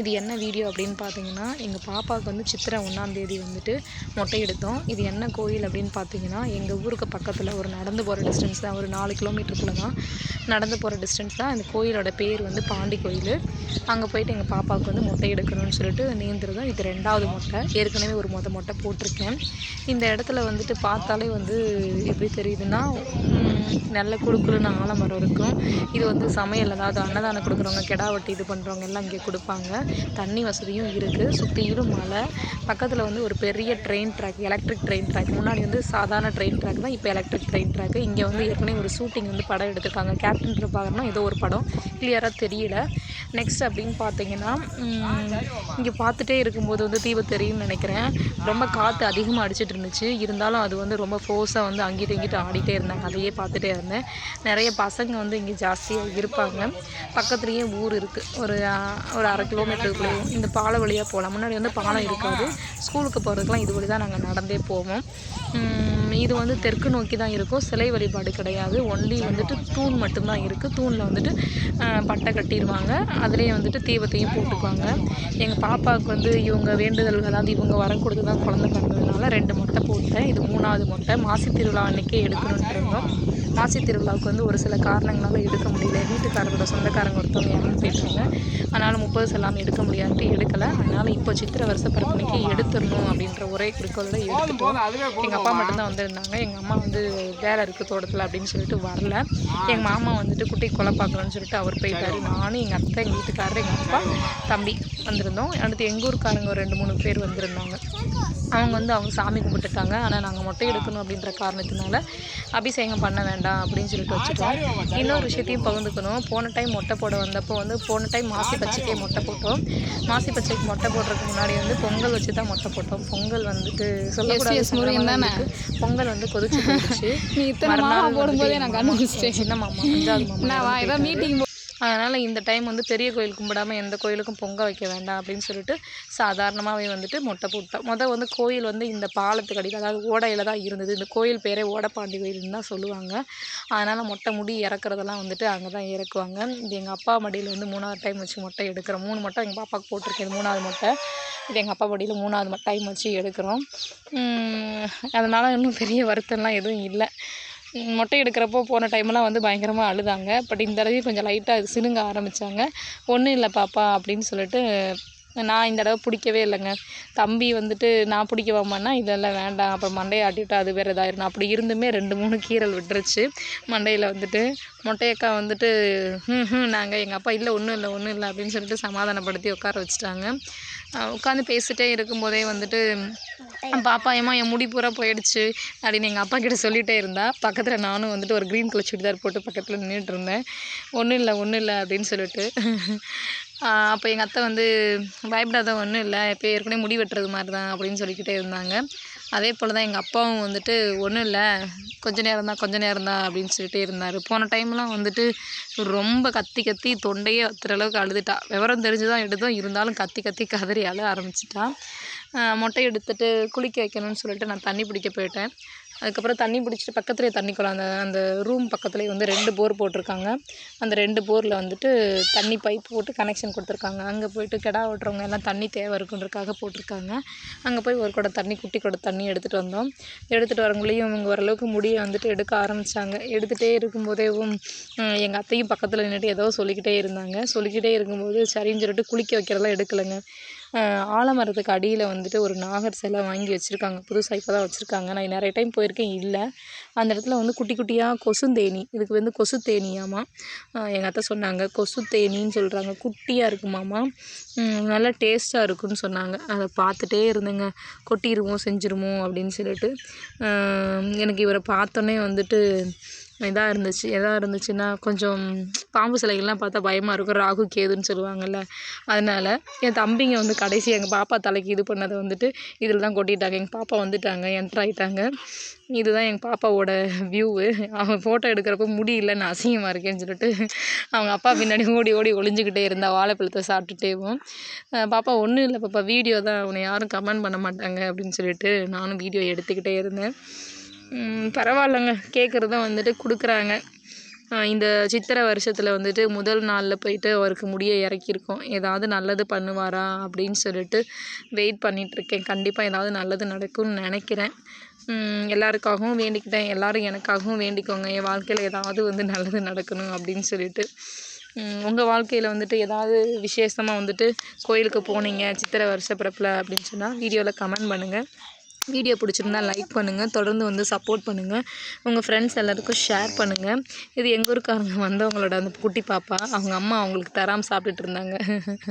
இது என்ன வீடியோ அப்படின்னு பார்த்தீங்கன்னா எங்கள் பாப்பாவுக்கு வந்து சித்திரை ஒன்றாந்தேதி வந்துட்டு மொட்டை எடுத்தோம். இது என்ன கோயில் அப்படின்னு பார்த்தீங்கன்னா எங்கள் ஊருக்கு பக்கத்தில் ஒரு நடந்து போகிற டிஸ்டன்ஸ் தான். ஒரு நாலு கிலோமீட்டருக்குள்ள தான் நடந்து போகிற டிஸ்டன்ஸ் தான். அந்த கோயிலோட பேர் வந்து பாண்டி கோயில். அங்கே போயிட்டு எங்கள் பாப்பாவுக்கு வந்து மொட்டை எடுக்கணும்னு சொல்லிட்டு நேர்ந்துருந்தோம் இது ரெண்டாவது மொட்டை. ஏற்கனவே ஒரு மொத மொட்டை போட்டிருக்கேன். இந்த இடத்துல வந்துட்டு பார்த்தாலே வந்து எப்படி தெரியுதுன்னா நல்ல குழுக்குழுன்னு ஆலமரம் இருக்கும். இது வந்து சமையல் அதாவது அன்னதானம் கொடுக்குறவங்க கெடா வெட்டி இது பண்ணுறவங்க எல்லாம் இங்கே கொடுப்பாங்க. தண்ணி வசதியும் இருக்குது சுற்றியிலும் மலை பக்கத்தில் வந்து ஒரு பெரிய train track electric train track முன்னாடி வந்து சாதாரண ட்ரெயின் ட்ராக் தான் இப்போ எலக்ட்ரிக் ட்ரெயின் ட்ராக் இங்கே வந்து ஏற்கனவே ஒரு ஷூட்டிங் வந்து படம் எடுத்திருக்காங்க. கேப்டன் பிரபாகர்னா ஏதோ ஒரு படம். கிளியராக தெரியல. நெக்ஸ்ட் அப்படின்னு பார்த்தீங்கன்னா இங்கே பார்த்துட்டே இருக்கும்போது வந்து தீபம் தெரியும்னு நினைக்கிறேன். ரொம்ப காற்று அதிகமாக அடிச்சிட்டு இருந்துச்சு. இருந்தாலும் அது வந்து ரொம்ப ஃபோர்ஸாக வந்து அங்கிட்டு இங்கிட்டு ஆடிட்டே இருந்தாங்க. அதையே பார்த்துட்டே இருந்தேன். நிறைய பசங்க வந்து இங்கே ஜாஸ்தியாக இருப்பாங்க. பக்கத்துலேயே ஊர் இருக்குது ஒரு ஒரு அரை கிலோமீட்டர் கிலோமீட்டருக்குள்ளேயும் இந்த பாலம் வழியாக போகலாம். முன்னாடி வந்து பாலம் இருக்காது. ஸ்கூலுக்கு போகிறதுக்கெலாம் இது வழி தான் நாங்கள் நடந்தே போவோம். இது வந்து தெற்கு நோக்கி தான் இருக்கும். சிலை வழிபாடு கிடையாது. ஒன்லி வந்துட்டு தூண் மட்டும்தான் இருக்குது தூணில் வந்துட்டு பட்டை கட்டிடுவாங்க அதுலேயே வந்துட்டு தீபத்தையும் போட்டுக்குவாங்க. எங்கள் பாப்பாவுக்கு வந்து இவங்க வேண்டுதல் அதாவது இவங்க வரம் கொடுத்து தான் குழந்தை பிறந்ததுனால ரெண்டு மொட்டை போட்டேன். இது மூணாவது மொட்டை. மாசி திருவிழா அன்னைக்கே எடுக்கணுன்ட்டு இருந்தோம். மாசி திருவிழாவுக்கு வந்து ஒரு சில காரணங்களால் எடுக்க முடியல. வீட்டுக்காரரோட சொந்தக்காரங்க ஒருத்தவங்க இறந்து போயிட்டாங்க அதனால் முப்பது செல்லாமல் எடுக்க முடியாதுன்ட்டு எடுக்கலை. அதனால் இப்போ சித்திரை வருஷ பிறப்பனைக்கு எடுத்துடணும் அப்படின்ற ஒரே குறிக்கோளில் எடுத்துட்டோம். எங்கள் அப்பா மட்டும்தான் வந்திருந்தாங்க. எங்கள் அம்மா வந்து வேலை இருக்குது தோட்டத்தில் அப்படின்னு சொல்லிட்டு வரல. எங்கள் மாமா வந்துட்டு குட்டி கொலை பார்க்கணும்னு சொல்லிட்டு அவர் போயிட்டாரு. நானும் எங்கள் அத்தை எங்கள் வீட்டுக்காரர் எங்கள் அப்பா தம்பி வந்திருந்தோம். அடுத்து எங்கள் ஊருக்காரங்க ஒரு ரெண்டு மூணு பேர் வந்திருந்தாங்க. அவங்க வந்து அவங்க சாமி கும்பிட்டுட்டாங்க. ஆனால் நாங்கள் மொட்டை எடுக்கணும் அப்படின்ற காரணத்தினால அபிஷேகம் பண்ண வேண்டாம் அப்படின்னு சொல்லிட்டு வச்சுட்டோம். இன்னொரு விஷயத்தையும் பகிர்ந்துக்கணும். போன டைம் மொட்டை போட வந்தப்போ வந்து போன டைம் மாசி பச்சைக்கே மொட்டை போட்டோம். மாசி பச்சைக்கு மொட்டை போடுறதுக்கு முன்னாடி வந்து பொங்கல் வச்சு தான் மொட்டை போட்டோம். பொங்கல் வந்துட்டு சொல்லக்கூடாது. பொங்கல் வந்து கொதிச்சு போயிடுச்சு. நீ இத்தனை போடும்போதே நான் கண்டுபிடிச்சிட்டேன். சின்ன மாமா நான் வா ஏதோ மீட்டிங் அதனால் இந்த டைம் வந்து பெரிய கோயில் கும்பிடாம எந்த கோயிலுக்கும் பொங்க வைக்க வேண்டாம் அப்படின்னு சொல்லிட்டு சாதாரணமாகவே வந்துட்டு மொட்டை போட்டோம் மொதல் வந்து கோயில் வந்து இந்த பாலத்துக்கு அடியில் அதாவது ஓடையில் தான் இருந்தது. இந்த கோயில் பேரே ஓடப்பாண்டி கோயில்னு தான் சொல்லுவாங்க. அதனால் மொட்டை முடி இறக்குறதெல்லாம் வந்துட்டு அங்கே தான் இறக்குவாங்க. இது எங்கள் அப்பா மடியில் வந்து மூணாவது டைம் வச்சு மொட்டை எடுக்கிறோம். மூணு மொட்டை எங்கள் பாப்பாவுக்கு போட்டிருக்கேன். மூணாவது மொட்டை. இது எங்கள் அப்பா மடியில் மூணாவது டைம் வச்சு எடுக்கிறோம். அதனால் இன்னும் பெரிய வருத்தம்லாம் எதுவும் இல்லை. மொட்டை எடுக்கிறப்போ போன டைம்லாம் வந்து பயங்கரமாக அழுதாங்க. பட் இந்த தடவை கொஞ்சம் லைட்டாக சினுங்க ஆரம்பித்தாங்க ஒன்றும் இல்லை பாப்பா அப்படின்னு சொல்லிட்டு நான் இந்த தடவை பிடிக்கவே இல்லைங்க. தம்பி வந்துட்டு நான் பிடிக்கவாமான்னா இதெல்லாம் வேண்டாம். அப்புறம் மண்டையை ஆட்டிவிட்டா அது வேறு இதாயிரும் அப்படி இருந்துமே ரெண்டு மூணு கீரல் விட்டுருச்சு. மண்டையில் வந்துட்டு மொட்டையக்கா வந்துட்டு ம் ம் நாங்கள் எங்கள் அப்பா இல்லை ஒன்றும் இல்லை ஒன்றும் இல்லை அப்படின்னு சொல்லிட்டு சமாதானப்படுத்தி உட்கார வச்சுட்டாங்க. உட்காந்து பேசிட்டே இருக்கும்போதே வந்துட்டு பாப்பா ஏமா என் முடி பூரா போயிடுச்சு அப்படின்னு எங்கள் அப்பா கிட்ட சொல்லிட்டே இருந்தா. பக்கத்தில் நானும் வந்துட்டு ஒரு க்ரீன் கலர் சுடிதார் போட்டு பக்கத்தில் நின்றுட்டு இருந்தேன். ஒன்றும் இல்லை ஒன்றும் இல்லை அப்படின்னு சொல்லிட்டு அப்போ எங்கள் அத்தை வந்து பயப்படாத ஒன்றும் இல்லை. இப்போ ஏற்கனவே முடி வெட்டுறது மாதிரி தான் அப்படின்னு சொல்லிக்கிட்டே இருந்தாங்க. அதே போல் தான் எங்கள் அப்பாவும் வந்துட்டு ஒன்றும் இல்லை. கொஞ்ச நேரம் தான் கொஞ்ச நேரம் தான் அப்படின்னு சொல்லிட்டே இருந்தார். போன டைம்லாம் வந்துட்டு ரொம்ப கத்தி கத்தி தொண்டையே வத்துற அளவுக்கு அழுதுட்டா. விவரம் தெரிஞ்சு தான் எடுத்தோம். இருந்தாலும் கத்தி கத்தி கதறி அழ ஆரம்பிச்சிட்டா. மொட்டை எடுத்துட்டு குளிக்க வைக்கணும்னு சொல்லிட்டு நான் தண்ணி பிடிக்க போயிட்டேன். அதுக்கப்புறம் தண்ணி பிடிச்சிட்டு பக்கத்துலேயே தண்ணி குளம் அந்த அந்த ரூம் பக்கத்துலேயே வந்து ரெண்டு போர் போட்டிருக்காங்க. அந்த ரெண்டு போரில் வந்துட்டு தண்ணி பைப் போட்டு கனெக்ஷன் கொடுத்துருக்காங்க. அங்கே போயிட்டு கிடா ஓட்டுறவங்க எல்லாம் தண்ணி தேவை இருக்குன்றக்காக போட்டிருக்காங்க. அங்கே போய் ஒரு குடம் தண்ணி குட்டி குடம் தண்ணி எடுத்துகிட்டு வந்தோம். எடுத்துகிட்டு வரவங்களையும் இவங்க ஓரளவுக்கு முடியை வந்துட்டு எடுக்க ஆரம்பித்தாங்க எடுத்துகிட்டே இருக்கும்போதேவும் எங்கள் அத்தையும் பக்கத்தில் நின்றுட்டு ஏதோ சொல்லிக்கிட்டே இருந்தாங்க. சொல்லிக்கிட்டே இருக்கும்போது சரின்னு சொல்லிட்டு குளிக்க வைக்கிறதெல்லாம் எடுக்கலைங்க. ஆலமரத்துக்கு அடியில் வந்துட்டு ஒரு நாகர் சிலை வாங்கி வச்சுருக்காங்க. புதுசாக இப்போ தான் வச்சுருக்காங்க. நான் நிறைய டைம் போயிருக்கேன். இல்லை. அந்த இடத்துல வந்து குட்டி குட்டியாக கொசுந்தேனி இதுக்கு வந்து கொசு தேனியாமா எங்கள் அத்தை சொன்னாங்க. கொசு தேனின்னு சொல்கிறாங்க குட்டியாக இருக்குமாமா நல்லா டேஸ்ட்டாக இருக்குன்னு சொன்னாங்க. அதை பார்த்துட்டே இருந்தேங்க. கொட்டிடுவோம் செஞ்சிருமோ அப்படின்னு சொல்லிட்டு. எனக்கு இவரை பார்த்தோன்னே வந்துட்டு இதாக இருந்துச்சு எதாக இருந்துச்சுன்னா கொஞ்சம் பாம்பு சிலைகள்லாம் பார்த்தா பயமாக இருக்கும். ராகு கேதுன்னு சொல்லுவாங்கள்ல அதனால் என் தம்பிங்க வந்து கடைசி எங்கள் பாப்பா தலைக்கு இது பண்ணதை வந்துட்டு இதில் தான் கொட்டிட்டாங்க. எங்கள் பாப்பா வந்துட்டாங்க என்ட்ரு ஆகிட்டாங்க இதுதான் எங்கள் பாப்பாவோட வியூவு அவன் ஃபோட்டோ எடுக்கிறப்ப முடியல நான் அசிங்கமாக இருக்கேன்னு சொல்லிட்டு அவங்க அப்பா பின்னாடி ஓடி ஓடி ஒளிஞ்சிக்கிட்டே இருந்தா வாழைப்பழத்தை சாப்பிட்டுட்டேவும் பாப்பா ஒன்றும் இல்லை பாப்பா வீடியோ தான். உன்னை யாரும் கமெண்ட் பண்ண மாட்டாங்க அப்படின்னு சொல்லிட்டு நானும் வீடியோ எடுத்துக்கிட்டே இருந்தேன். பரவாயில்லைங்க. கேட்குறதும் வந்துட்டு கொடுக்குறாங்க. இந்த சித்திரை வருஷத்தில் வந்துட்டு முதல் நாளில் போயிட்டு அவருக்கு முடியை இறக்கியிருக்கோம். ஏதாவது நல்லது பண்ணுவாரா அப்படின்னு சொல்லிட்டு வெயிட் பண்ணிகிட்ருக்கேன் கண்டிப்பாக ஏதாவது நல்லது நடக்கும்னு நினைக்கிறேன். எல்லாருக்காகவும் வேண்டிக்கிட்டேன். எல்லாரும் எனக்காகவும் வேண்டிக்கோங்க. என் வாழ்க்கையில் ஏதாவது வந்து நல்லது நடக்கணும் அப்படின்னு சொல்லிட்டு. உங்கள் வாழ்க்கையில் வந்துட்டு ஏதாவது விசேஷமாக வந்துட்டு கோயிலுக்கு போனீங்க சித்திரை வருஷ பிறப்பில் அப்படின்னு சொன்னால் வீடியோவில் கமெண்ட் பண்ணுங்கள் வீடியோ பிடிச்சிருந்தா லைக் பண்ணுங்கள் தொடர்ந்து வந்து சப்போர்ட் பண்ணுங்கள் உங்கள் ஃப்ரெண்ட்ஸ் எல்லாருக்கும் ஷேர் பண்ணுங்கள் இது எங்கள் ஊருக்காரங்க வந்தவங்களோட அந்த குட்டி பாப்பா. அவங்க அம்மா அவங்களுக்கு தராமல் சாப்பிட்டுட்டு இருந்தாங்க.